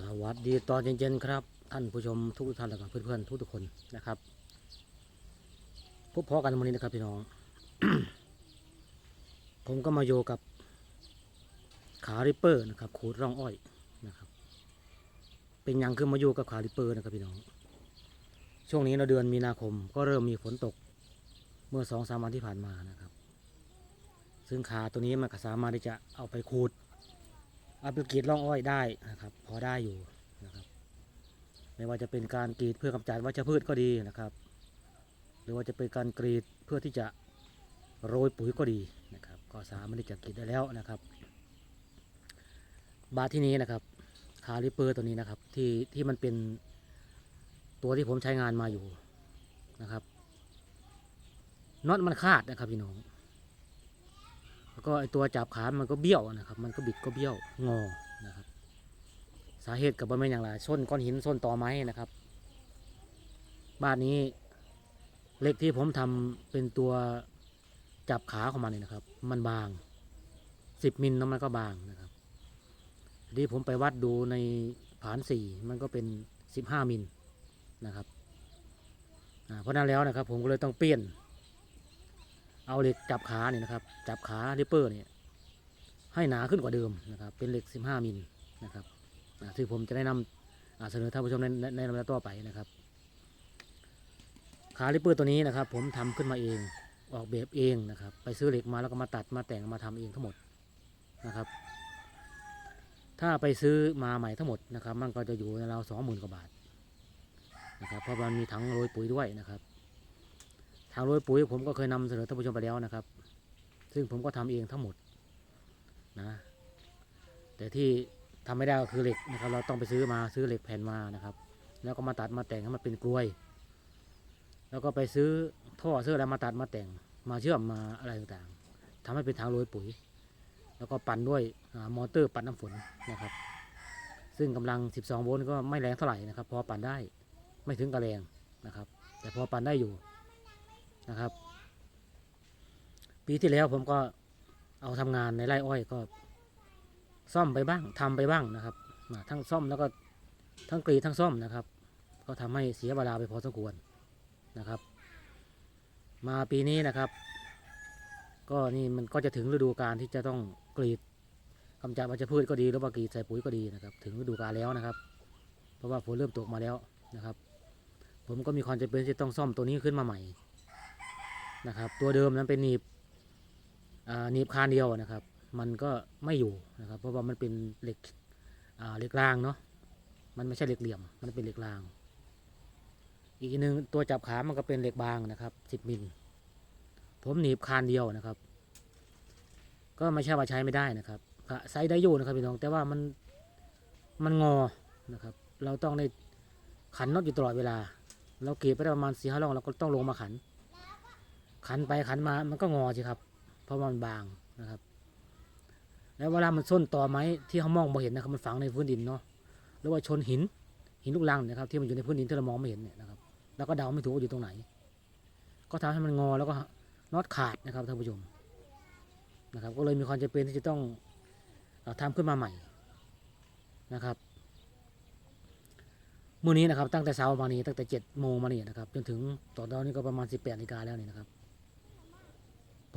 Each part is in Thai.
สวัสดีตอนเย็นๆครับ ท่านผู้ชมทุกท่านและเพื่อนๆทุกๆคนนะครับพบพอกันวันนี้นะครับพี่น้อง ผมก็มาโยกับขาริปเปอร์นะครับขูดร่องอ้อยนะครับ เป็นยังคือมาโยกับขาริปเปอร์นะครับพี่น้อง ช่วงนี้เราเดือนมีนาคมก็เริ่มมีฝนตกเมื่อสองสามวันที่ผ่านมานะครับ ซึ่งขาตัวนี้มันก็สามารถที่จะเอาไปขูด อาไปกรีดร่องอ้อยได้นะครับ พอได้อยู่นะครับ ไม่ว่าจะเป็นการกรีดเพื่อกำจัดวัชพืชก็ดีนะครับ หรือว่าจะเป็นการกรีดเพื่อที่จะโรยปุ๋ยก็ดีนะครับ ก็สามารถที่จะกรีดได้แล้วนะครับ บาที่นี้นะครับคาลิเปอร์ตัวนี้นะครับที่ที่มันเป็นตัวที่ผมใช้งานมาอยู่นะครับน็อตมันขาดนะครับพี่น้อง แล้วก็ไอตัวจับขา มันก็เบี้ยวนะครับ มันก็บิดก็เบี้ยวงอนะครับ สาเหตุกับว่าไม่นอย่างไรส้นก้อนหินส้นตอไม้นะครับ บ้านนี้เหล็กที่ผมทำเป็นตัวจับขาของมันเนี่ยนะครับ มันบางสิบมิลแล้วมันก็บางนะครับทีนี้ผมไปวัดดูในผานสี่มันก็เป็นสิบห้ามิลนะครับเพราะฉะนั้นแล้วนะครับ ผมก็เลยต้องเปลี่ยน เอาเหล็กจับขาเนี่ยนะครับ จับขาริปเปอร์เนี่ยให้หนาขึ้นกว่าเดิมนะครับ เป็นเหล็ก 15 มิลนะครับซึ่งผมจะได้นำเสนอท่านผู้ชมในในลำดับต่อไปนะครับขาริปเปอร์ตัวนี้นะครับ ผมทำขึ้นมาเองออกแบบเองนะครับ ไปซื้อเหล็กมาแล้วก็มาตัดมาแต่งมาทำเองทั้งหมดนะครับ ถ้าไปซื้อมาใหม่ทั้งหมดนะครับ มันก็จะอยู่ในราวสองหมื่นกว่าบาทนะครับเพราะมันมีถังโรยปุ๋ยด้วยนะครับ ทางโรยปุ๋ยผมก็เคยนำเสนอท่านผู้ชมไปแล้วนะครับ ซึ่งผมก็ทำเองทั้งหมดนะ แต่ที่ทำไม่ได้ก็คือเหล็กนะครับ เราต้องไปซื้อมาซื้อเหล็กแผ่นมานะครับ แล้วก็มาตัดมาแต่งให้มันเป็นกลวย แล้วก็ไปซื้อท่อซื้ออะไรมาตัดมาแต่ง มาเชื่อมมาอะไรต่างๆทำให้เป็นทางโรยปุ๋ย แล้วก็ปั่นด้วยอมอเตอร์ปั่นน้ำฝนนะครับ ซึ่งกำลัง 12 โวลต์ก็ไม่แรงเท่าไหร่นะครับ พอปั่นได้ไม่ถึงกระแรงนะครับ แต่พอปั่นได้อยู่ นะครับ ปีที่แล้วผมก็เอาทำงานในไร่อ้อยก็ ซ่อมไปบ้างทำไปบ้างนะครับทั้งซ่อมแล้วก็ทั้งกรีดทั้งซ่อมนะครับ ก็ทำให้เสียเวลาไปพอสมควรนะครับ มาปีนี้นะครับ ก็นี่มันก็จะถึงฤดูการที่จะต้องกรีดกำจัดวัชพืชก็ดีหรือว่ากรีดใส่ปุ๋ยก็ดีนะครับ ถึงฤดูกาลแล้วนะครับ เพราะว่าฝนเริ่มตกมาแล้วนะครับ ผมก็มีความจำเป็นที่ต้องซ่อมตัวนี้ขึ้นมาใหม่ นะครับ ตัวเดิมนั้นเป็นหนีบหนีบคานเดียวนะครับ มันก็ไม่อยู่นะครับ เพราะว่ามันเป็นเหล็กเหล็กรางเนาะมันไม่ใช่เหล็กเหลี่ยม มันเป็นเหล็กราง อีกหนึ่งตัวจับขา มันก็เป็นเหล็กบางนะครับสิบมิล ผมหนีบคานเดียวนะครับ ก็ไม่ใช่ว่าใช้ไม่ได้นะครับใช้ได้อยู่นะครับพี่น้อง แต่ว่ามันมันงอนะครับ เราต้องได้ขันน็อตอยู่ตลอดเวลา เราเกรีดไปได้ประมาณสี่ห้ารองเราก็ต้องลงมาขัน ขันไปขันมามันก็งอสิครับ เพราะว่ามันบางนะครับ แล้วเวลามันส้นต่อไม้ที่เขามองไม่เห็นนะครับมันฝังในพื้นดินเนาะหรือว่าชนหินหินลูกรังนะครับ ที่มันอยู่ในพื้นดินที่เรามองไม่เห็นเนี่ยนะครับ แล้วก็เดาไม่ถูกว่าอยู่ตรงไหน ก็ทำให้มันงอแล้วก็น็อตขาดนะครับท่านผู้ชมนะครับ ก็เลยมีความจำเป็นที่จะต้องอ่อทำขึ้นมาใหม่นะครับมื่อนี้นะครับตั้งแต่เช้ามานี้ตั้งแต่เจ็ดโมงมานี่นะครับจนถึงตอนนี้ก็ประมาณสิบแปดนาฬิกาแล้วนี่นะครับ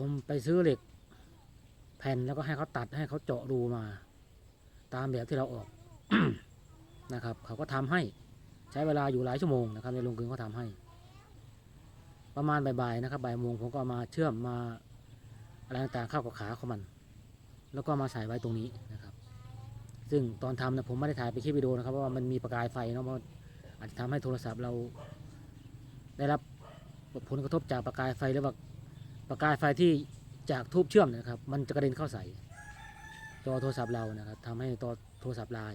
ผมไปซื้อเหล็ก แผ่นแล้วก็ให้เขาตัดให้เขาเจาะรูมา ตามแบบที่เราออกนะครับ เขาก็ทำให้ใช้เวลาอยู่หลายชั่วโมงนะครับ ในโรงกลึงเขาทำให้ ประมาณบ่ายๆนะครับบ่ายโมงผมก็มาเชื่อมมาอะไรต่างๆเข้ากับขาของมัน แล้วก็มาใส่ไว้ตรงนี้นะครับ ซึ่งตอนทำนะผมไม่ได้ถ่ายไปนคลิปวิดีโอนะครับเพราะว่ามันมีประกายไฟเนาะเพราะอาจจะทำให้โทรศัพท์เราได้รับผลกระทบจากประกายไฟหรือว่า ประกายไฟที่จากทูบเชื่อมนะครับ มันจะกระเด็นเข้าใส่จอโทรศัพท์เรานะครับทำให้ตัวโทรศัพท์ลาย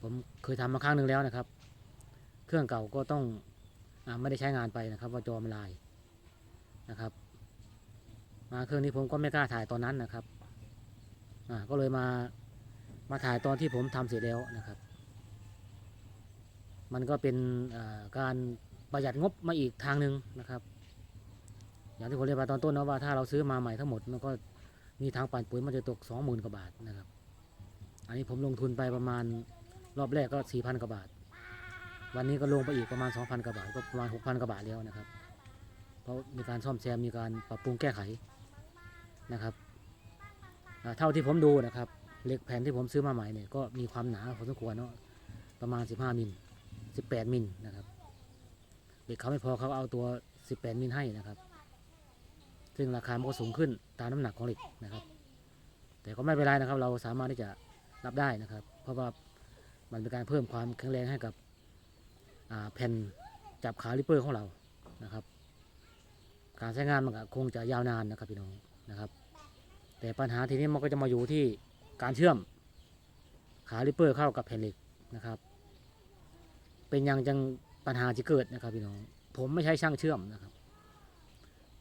ผมเคยทำมาครั้งหนึ่งแล้วนะครับ เครื่องเก่าก็ต้องอไม่ได้ใช้งานไปนะครับ ว่าจอมันลายนะครับ มาเครื่องนี้ผมก็ไม่กล้าถ่ายตอนนั้นนะครับก็เลยมามาถ่ายตอนที่ผมทำเสร็จแล้วนะครับ มันก็เป็นการประหยัดงบมาอีกทางหนึ่งนะครับ อย่างที่ผมเรียนไปตอนต้นนะว่าถ้าเราซื้อมาใหม่ทั้งหมดมันก็มีทางปั่นปุ๋ยมันจะตกสองหมื่นกว่าบาทนะครับ อันนี้ผมลงทุนไปประมาณรอบแรกก็สี่พันกว่าบาท วันนี้ก็ลงไปอีกประมาณสองพันกว่าบาทก็ประมาณหกพันกว่าบาทแล้วนะครับ เพราะมีการซ่อมแซมมีการปรับปรุงแก้ไขนะครับเท่าที่ผมดูนะครับเหล็กแผ่นที่ผมซื้อมาใหม่เนี่ยก็มีความหนาพอสมควรเนาะประมาณ 15 มิล 18 มิลนะครับเหล็กเขาไม่พอเขาเอาตัว 18 มิลให้นะครับ ซึ่งราคามันก็สูงขึ้นตามน้ำหนักของเหล็กนะครับ แต่ก็ไม่เป็นไรนะครับ เราสามารถที่จะรับได้นะครับ เพราะว่ามันเป็นการเพิ่มความแข็งแรงให้กับแผ่นจับขาลิปเปอร์ของเรานะครับ การใช้งานมันก็คงจะยาวนานนะครับพี่น้องนะครับ แต่ปัญหาทีนี้มันก็จะมาอยู่ที่การเชื่อมขาลิปเปอร์เข้ากับแผ่นเหล็กนะครับ เป็นอยังจังปัญหาจะเกิดนะครับพี่น้อง ผมไม่ใช่ช่างเชื่อมนะครับ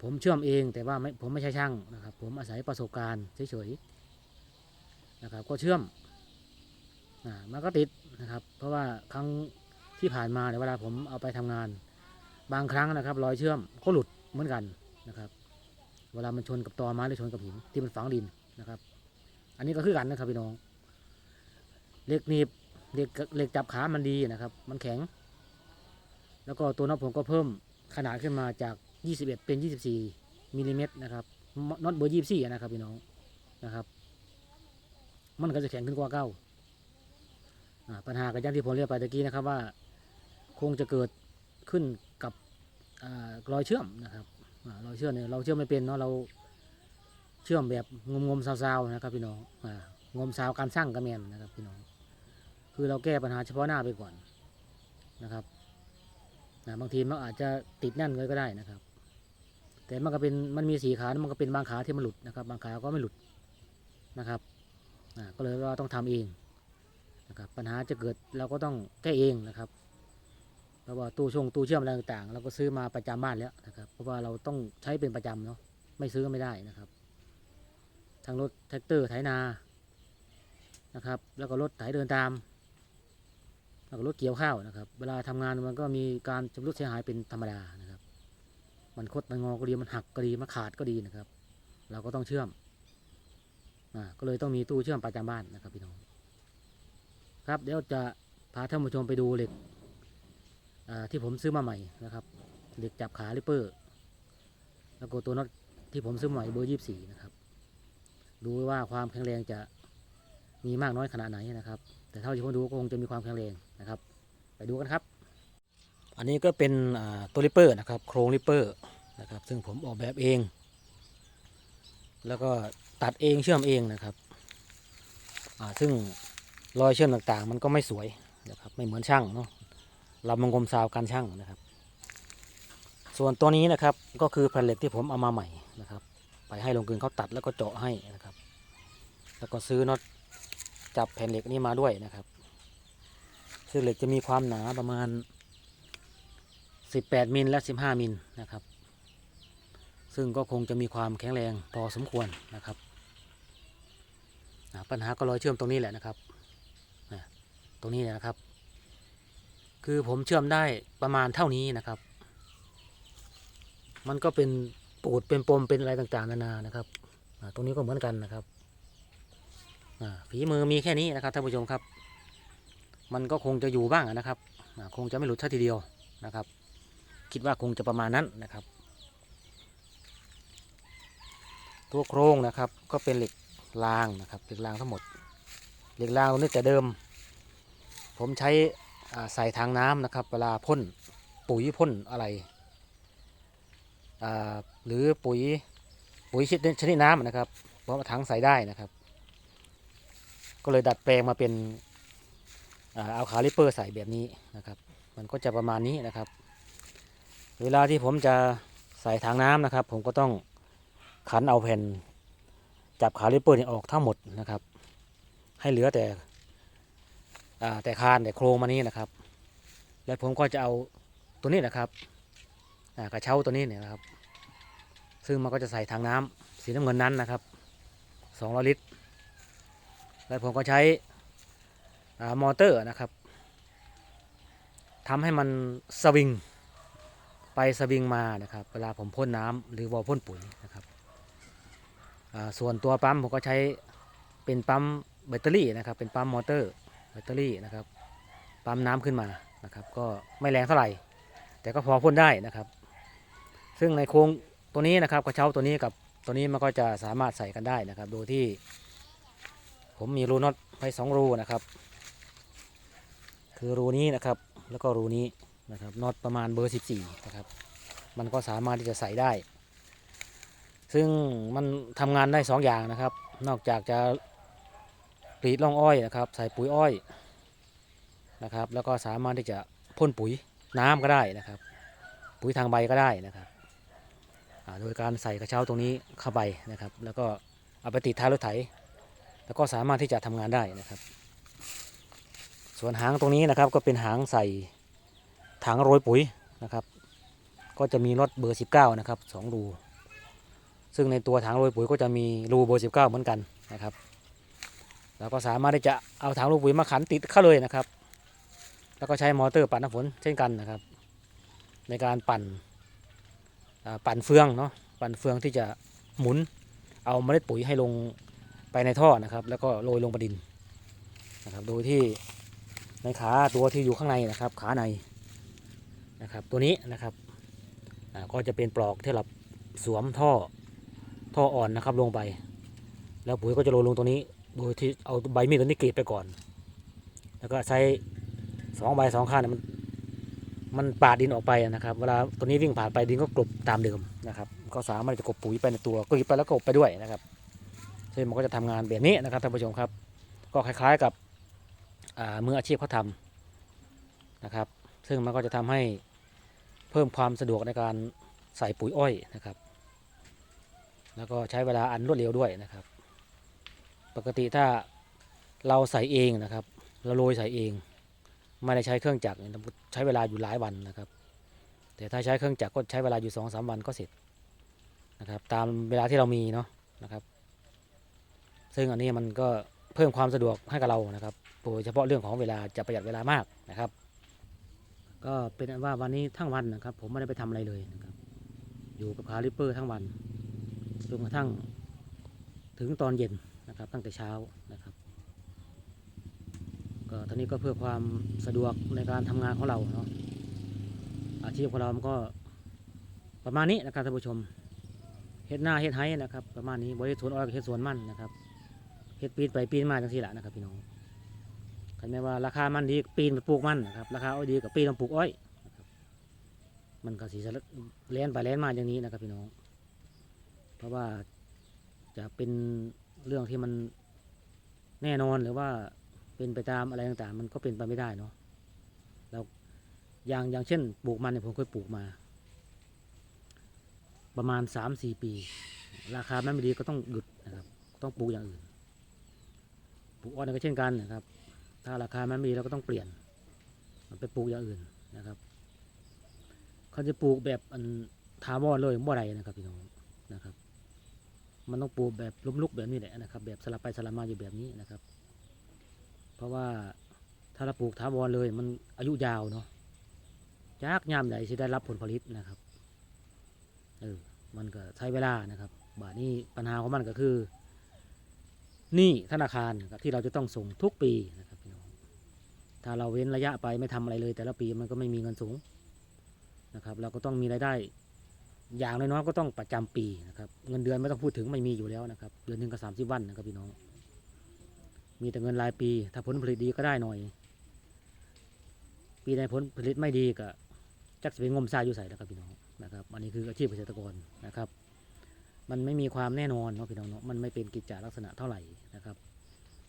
ผมเชื่อมเองแต่ว่าไม่ผมไม่ใช่ช่างนะครับ ผมอาศัยประสบการณ์เฉยๆนะครับ ก็เชื่อมอ่ามันก็ติดนะครับ เพราะว่าครั้งที่ผ่านมาเนี่ยเวลาผมเอาไปทำงาน บางครั้งนะครับ รอยเชื่อมก็หลุดเหมือนกันนะครับ เวลามันชนกับตอไม้หรือชนกับหินที่มันฝังดินนะครับ อันนี้ก็คือกันนะครับพี่น้องเหล็กหนีบเหล็กเหล็กจับขามันดีนะครับ มันแข็ง แล้วก็ตัวน็อตผมก็เพิ่มขนาดขึ้นมาจาก 21เป็น24มิลลิเมตรนะครับน็อตเบอร์24นะครับพี่น้องนะครับ มันก็จะแข็งขึ้นกว่าเก้าปัญหากับย่างที่ผมเรียกไปตะกี้นะครับว่า คงจะเกิดขึ้นกับอรอยเชื่อมนะครับอรอยเชื่อมเนี่ยเราเชื่อมไม่เป็นเนาะเราเชื่อมแบบงมงมซาวๆนะครับพี่น้องงมซาวการสร้างกระแมนนะครับพี่น้อง คือเราแก้ปัญหาเฉพาะหน้าไปก่อนนะครับบางทีมันอาจจะติดแน่นเลยก็ได้นะครับ แต่มันก็เป็นมันมีสีขา มันก็เป็นบางขาที่มันหลุดนะครับ บางขาก็ไม่หลุดนะครับอ่าก็เลยว่าต้องทำเองนะครับ ปัญหาจะเกิดเราก็ต้องแก้เองนะครับ เพราะว่าตู้ชงตู้เชื่อมอะไรต่างๆ เราก็ซื้อมาประจำบ้านแล้วนะครับ เพราะว่าเราต้องใช้เป็นประจำเนาะ ไม่ซื้อก็ไม่ได้นะครับ ทางรถแท็กเตอร์ไถนา นะครับ แล้วก็รถไถเดินตาม แล้วก็รถเกี่ยวข้าวนะครับ เวลาทำงานมันก็มีการชำรุดเสียหายเป็นธรรมดานะ มันคดมันงอก็ดีมันหักก็ดีมันขาดก็ดีนะครับ เราก็ต้องเชื่อมอ่าก็เลยต้องมีตู้เชื่อมประจำบ้านนะครับพี่น้อง ครับเดี๋ยวจะพาท่านผู้ชมไปดูเหล็กอ่าที่ผมซื้อมาใหม่นะครับเหล็กจับขาลิปเปอร์ แล้วก็ตัวน็อตที่ผมซื้อใหม่เบอร์ยี่สี่นะครับ ดูว่าความแข็งแรงจะมีมากน้อยขนาดไหนนะครับ แต่เท่าที่ผมดูก็คงจะมีความแข็งแรงนะครับ ไปดูกันครับ อันนี้ก็เป็นตัวลิปเปอร์นะครับ โครงลิปเปอร์นะครับ ซึ่งผมออกแบบเอง แล้วก็ตัดเองเชื่อมเองนะครับซึ่งรอยเชื่อมต่างๆ มันก็ไม่สวยนะครับ ไม่เหมือนช่างเนาะเรามางมซาวการช่างนะครับ ส่วนตัวนี้นะครับก็คือแผ่นเหล็กที่ผมเอามาใหม่นะครับ ไปให้ลงกลึงเขาตัดแล้วก็เจาะให้นะครับ แล้วก็ซื้อน็อตจับแผ่นเหล็กนี้มาด้วยนะครับซึ่งเหล็กจะมีความหนาประมาณ 18 มิลและ 15 มิลนะครับ ซึ่งก็คงจะมีความแข็งแรงพอสมควรนะครับ ปัญหาก็รอยเชื่อมตรงนี้แหละนะครับ ตรงนี้นะครับ คือผมเชื่อมได้ประมาณเท่านี้นะครับ มันก็เป็นปูดเป็นปมเป็นอะไรต่างๆ นานานะครับ ตรงนี้ก็เหมือนกันนะครับฝีมือมีแค่นี้นะครับท่านผู้ชมครับ มันก็คงจะอยู่บ้างนะครับ คงจะไม่หลุดทัทีเดียวนะครับ คิดว่าคงจะประมาณนั้นนะครับ ตัวโครงนะครับก็เป็นเหล็กรางนะครับเหล็กรางทั้งหมด เหล็กรางนี่แต่เดิม ผมใช้ใส่ทางน้ำนะครับเวลาพ่นปุ๋ยพ่นอะไรหรือปุ๋ยปุ๋ยชนิดน้ำนะครับเพราะว่าถังใส่ได้นะครับ ก็เลยดัดแปลงมาเป็นอาเอาขาลิเปอร์ใส่แบบนี้นะครับ มันก็จะประมาณนี้นะครับ เวลาที่ผมจะใส่ทางน้ำนะครับ ผมก็ต้องขันเอาแผ่น จับขาลิปเปอร์นี่ออกทั้งหมดนะครับ ให้เหลือแต่แต่คานแต่โครงมานี้นะครับ แล้วผมก็จะเอาตัวนี้นะครับกระเช้าตัวนี้เนี่ยนะครับ ซึ่งมันก็จะใส่ถังน้ำสีน้ำเงินนั้นนะครับ200ลิตร แล้วผมก็ใช้อมอเตอร์นะครับทำให้มันสวิง ไปสวิงมานะครับเวลาผมพ่นน้ำหรือว่าพ่นปุ๋ยนะครับส่วนตัวปั๊มผมก็ใช้เป็นปั๊มแบตเตอรี่นะครับ เป็นปั๊มมอเตอร์แบตเตอรี่นะครับปั๊มน้ำขึ้นมานะครับก็ไม่แรงเท่าไหร่ แต่ก็พอพ่นได้นะครับ ซึ่งในโครงตัวนี้นะครับกระเช้าตัวนี้กับตัวนี้มันก็จะสามารถใส่กันได้นะครับ โดยที่ ผมมีรูน็อตไว้สองรูนะครับ คือรูนี้นะครับแล้วก็รูนี้ นะครับน็อตประมาณเบอร์ 14 นะครับ มันก็สามารถที่จะใส่ได้ ซึ่งมันทำงานได้สองอย่างนะครับ นอกจากจะกรีดร่องอ้อยนะครับ ใส่ปุ๋ยอ้อยนะครับ แล้วก็สามารถที่จะพ่นปุ๋ยน้ำก็ได้นะครับ ปุ๋ยทางใบก็ได้นะครับโดยการใส่กระเช้าตรงนี้เข้าไปนะครับ แล้วก็เอาไปติดท้ายรถไถ แล้วก็สามารถที่จะทำงานได้นะครับ ส่วนหางตรงนี้นะครับก็เป็นหางใส่ ถังโรยปุ๋ยนะครับ ก็จะมีน็อตเบอร์ 19 นะครับสองรูซึ่งในตัวถังโรยปุ๋ยก็จะมีรูเบอร์ 19 เหมือนกันนะครับเราก็สามารถที่จะเอาถังโรยปุ๋ยมาขันติดเข้าเลยนะครับ แล้วก็ใช้มอเตอร์ปั่นน้ำฝนเช่นกันนะครับ ในการปั่นปั่นเฟืองเนาะปั่นเฟืองที่จะหมุนเอาเมล็ดปุ๋ยให้ลงไปในท่อนะครับ แล้วก็โรยลงบนดินนะครับ โดยที่ในขาตัวที่อยู่ข้างในนะครับ ขาใน นะครับตัวนี้นะครับก็จะเป็นปลอกที่เราสวมท่อท่ออ่อนนะครับลงไป แล้วปุ๋ยก็จะโรยลงตรงนี้โดยที่เอาใบมีดตัวนี้กรีดไปก่อน แล้วก็ใช้สองใบสองข้างเนี่ยมันมันปาดดินออกไปนะครับเวลาตัวนี้วิ่งผ่านไปดินก็กลบตามเดิมนะครับ ก็สามารถจะกลบปุ๋ยไปในตัวกรีดไปแล้วกลบไปด้วยนะครับซึ่งมันก็จะทำงานแบบนี้นะครับท่านผู้ชมครับ ก็คล้ายๆกับมืออาชีพเขาทำนะครับ ซึ่งมันก็จะทำให้ เพิ่มความสะดวกในการใส่ปุ๋ยอ้อยนะครับ แล้วก็ใช้เวลาอันรวดเร็วด้วยนะครับ ปกติถ้าเราใส่เองนะครับเราโรยใส่เองไม่ได้ใช้เครื่องจักรใช้เวลาอยู่หลายวันนะครับ แต่ถ้าใช้เครื่องจักรก็ใช้เวลาอยู่สองสามวันก็เสร็จนะครับ ตามเวลาที่เรามีเนาะนะครับ ซึ่งอันนี้มันก็เพิ่มความสะดวกให้กับเรานะครับโดยเฉพาะเรื่องของเวลาจะประหยัดเวลามากนะครับ ก็เป็นว่าวันนี้ทั้งวันนะครับ ผมไม่ได้ไปทำอะไรเลยนะครับ อยู่กับคาลิปเปอร์ทั้งวันจนกระทั่งถึงตอนเย็นนะครับ ตั้งแต่เช้านะครับก็ตอนนี้ก็เพื่อความสะดวกในการทำงานของเราเนาะอาชีพของเรามันก็ประมาณนี้นะครับท่านผู้ชมเฮ็ดหน้าเฮ็ดไห้นะครับ ประมาณนี้บริสวนอ้อยกับเฮ็ดสวนมั่นนะครับเฮ็ดปีนไปปีนมาจังสี่ละนะครับพี่น้อง คันแม้ว่าราคามันดีปีนไปปลูกมันนะครับราคาอ้อยดีกับปีนมาปลูกอ้อย มันก็สีสะเล่นไปเล่นมาอย่างนี้นะครับพี่น้อง เพราะว่าจะเป็นเรื่องที่มันแน่นอนหรือว่าเป็นไปตามอะไรต่างๆ มันก็เป็นไปไม่ได้เนาะแล้วอย่างอย่างเช่นปลูกมันเนี่ยผมเคยปลูกมา ประมาณสามสี่ปี ราคามันไม่ดีก็ต้องหยุดนะครับ ต้องปลูกอย่างอื่นปลูกอ้อยก็เช่นกันนะครับ ถ้าราคามันไม่ดีเราก็ต้องเปลี่ยนมันไปปลูกอย่างอื่นนะครับ เขาจะปลูกแบบอันถาวรเลยเมื่อไรนะครับพี่น้องนะครับ มันต้องปลูกแบบล้มลุกแบบนี้แหละนะครับ แบบสลับไปสลับมาอยู่แบบนี้นะครับ เพราะว่าถ้าเราปลูกถาวรเลยมันอายุยาวเนาะยากยามใดที่ได้รับผลผลิตนะครับเออมันก็ใช้เวลานะครับบาทนี้ปัญหาของมันก็คือหนี้ธนาคารที่เราจะต้องส่งทุกปีนะ ถ้าเราเว้นระยะไปไม่ทำอะไรเลย แต่ละปีมันก็ไม่มีเงินสูงนะครับ เราก็ต้องมีรายได้ อย่างน้อยๆก็ต้องประจำปีนะครับ เงินเดือนไม่ต้องพูดถึงไม่มีอยู่แล้วนะครับ เดือนหนึ่งก็สามสิบวันนะครับพี่น้อง มีแต่เงินรายปี ถ้าผลผลิตดีก็ได้หน่อย ปีใดผลผลิตไม่ดีก็จักจะเป็นงมทรายอยู่ใส่นะครับพี่น้องนะครับอันนี้คืออาชีพเกษตรกรนะครับ มันไม่มีความแน่นอนเนาะพี่น้องเนาะมันไม่เป็นกิจจลักษณะเท่าไหร่นะครับ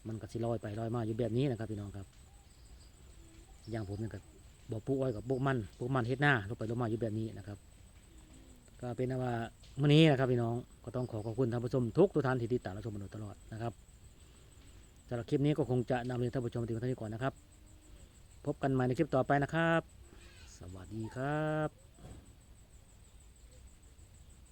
มันก็สิลอยไปลอยมาอยู่แบบนี้นะครับพี่น้องครับ อย่างผมเนี่ยกับอกปลูกอ้อยกับปลูกมันปลูกมันเฮ็ดหน้าลงไปลงมาอยู่แบบนี้นะครับ ก็เป็นว่ามื่อนี้นะครับพี่น้องก็ต้องขอขอบคุณท่านผู้ชมทุกทุกท่านที่ติดตามรับชมมาโดยตลอดนะครับสำหรับคลิปนี้ก็คงจะนำเรียนท่านผู้ชมมาถึงเท่านี้ก่อนนะครับ พบกันใหม่ในคลิปต่อไปนะครับ สวัสดีครับ